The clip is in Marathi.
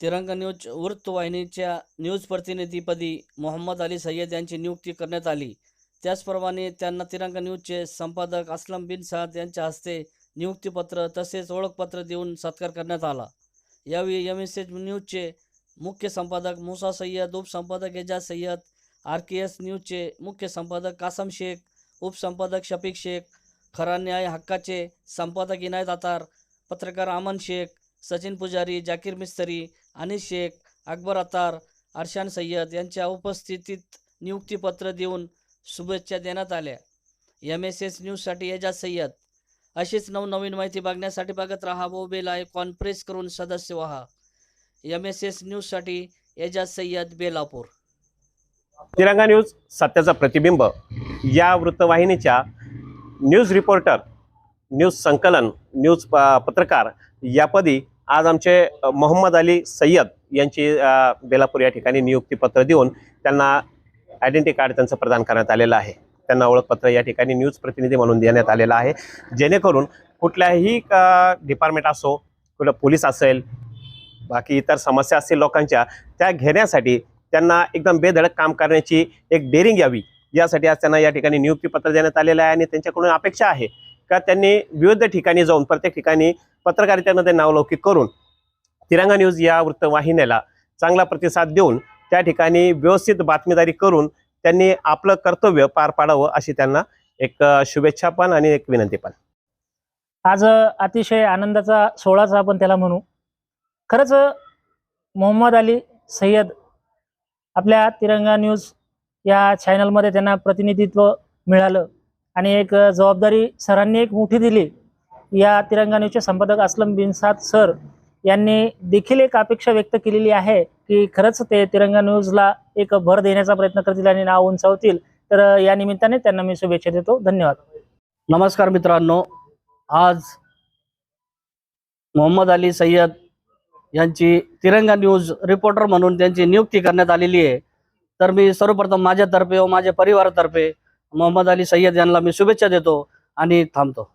तिरंगा न्यूज वृत्तवाहिनीच्या न्यूज प्रतिनिधीपदी मोहम्मद अली सय्यद यांची नियुक्ती करण्यात आली. त्याचप्रमाणे त्यांना तिरंगा न्यूजचे संपादक असलम बिन साद यांच्या हस्ते नियुक्तीपत्र तसेच ओळखपत्र देऊन सत्कार करण्यात आला. यावेळी एम एस एच न्यूजचे मुख्य संपादक Musa Sayyed उपसंपादक Ejaz Sayyed R K S न्यूजचे मुख्य संपादक कासम शेख उपसंपादक शफीक शेख खरा न्याय हक्काचे संपादक इनायत आतार पत्रकार अमन शेख सचिन पुजारी जाकीर मिस्त्री अनिस शेख अकबर अतार अरशान सय्यद यांच्या उपस्थितीत नियुक्तीपत्र देऊन शुभेच्छा देण्यात आल्या. एम एस एस न्यूजसाठी एजाज सय्यद. अशीच नवनवीन माहिती बघण्यासाठी बघत राहा व बेलाय आयकॉन करून सदस्य व्हा. एम एस एस न्यूजसाठी एजाज सय्यद बेलापूर. तिरंगा न्यूज सत्याचा प्रतिबिंब. या वृत्तवाहिनीच्या न्यूज रिपोर्टर न्यूज संकलन न्यूज प- पत्रकार यापदी आज आमचे मोहम्मद अली सय्यद यांची बेलापूर या ठिकाणी नियुक्तीपत्र देऊन त्यांना आयडेंटिटी कार्ड त्यांचं प्रदान करण्यात आलेलं आहे. त्यांना ओळखपत्र या ठिकाणी न्यूज प्रतिनिधी म्हणून देण्यात आलेलं आहे. जेणेकरून कुठल्याही डिपार्टमेंट असो कुठलं पोलीस असेल बाकी इतर समस्या असतील लोकांच्या त्या घेण्यासाठी त्यांना एकदम बेधडक काम करण्याची एक डेअरिंग यावी. यासाठी आज त्यांना या ठिकाणी नियुक्तीपत्र देण्यात आलेलं आहे आणि त्यांच्याकडून अपेक्षा आहे का त्यांनी विविध ठिकाणी जाऊन प्रत्येक ठिकाणी पत्रकारितेमध्ये नावलौकिक करून तिरंगा न्यूज या वृत्तवाहिनीला चांगला प्रतिसाद देऊन त्या ठिकाणी व्यवस्थित बातमीदारी करून त्यांनी आपलं कर्तव्य पार पाडावं अशी त्यांना एक शुभेच्छा पण आणि एक विनंती पण. आज अतिशय आनंदाचा सोहळाच आपण त्याला म्हणू. खरंच मोहम्मद अली सय्यद आपल्या तिरंगा न्यूज या चॅनलमध्ये त्यांना प्रतिनिधित्व मिळालं आणि एक जबाबदारी सरांनी एक मोठी दिली. या तिरंगा न्यूजचे संपादक असलम बिनसाद सर यांनी देखील एक अपेक्षा व्यक्त केलेली आहे की खरंच ते तिरंगा न्यूजला एक भर देण्याचा प्रयत्न करतील आणि नाव उंचावतील. तर या निमित्ताने त्यांना मी शुभेच्छा देतो. धन्यवाद. नमस्कार मित्रांनो. आज मोहम्मद अली सय्यद यांची तिरंगा न्यूज रिपोर्टर म्हणून त्यांची नियुक्ती करण्यात आलेली आहे. तर मी सर्वप्रथम माझ्यातर्फे व माझ्या परिवारातर्फे मोहम्मद अली सय्यद यांना मी शुभेच्छा देतो आणि थांबतो.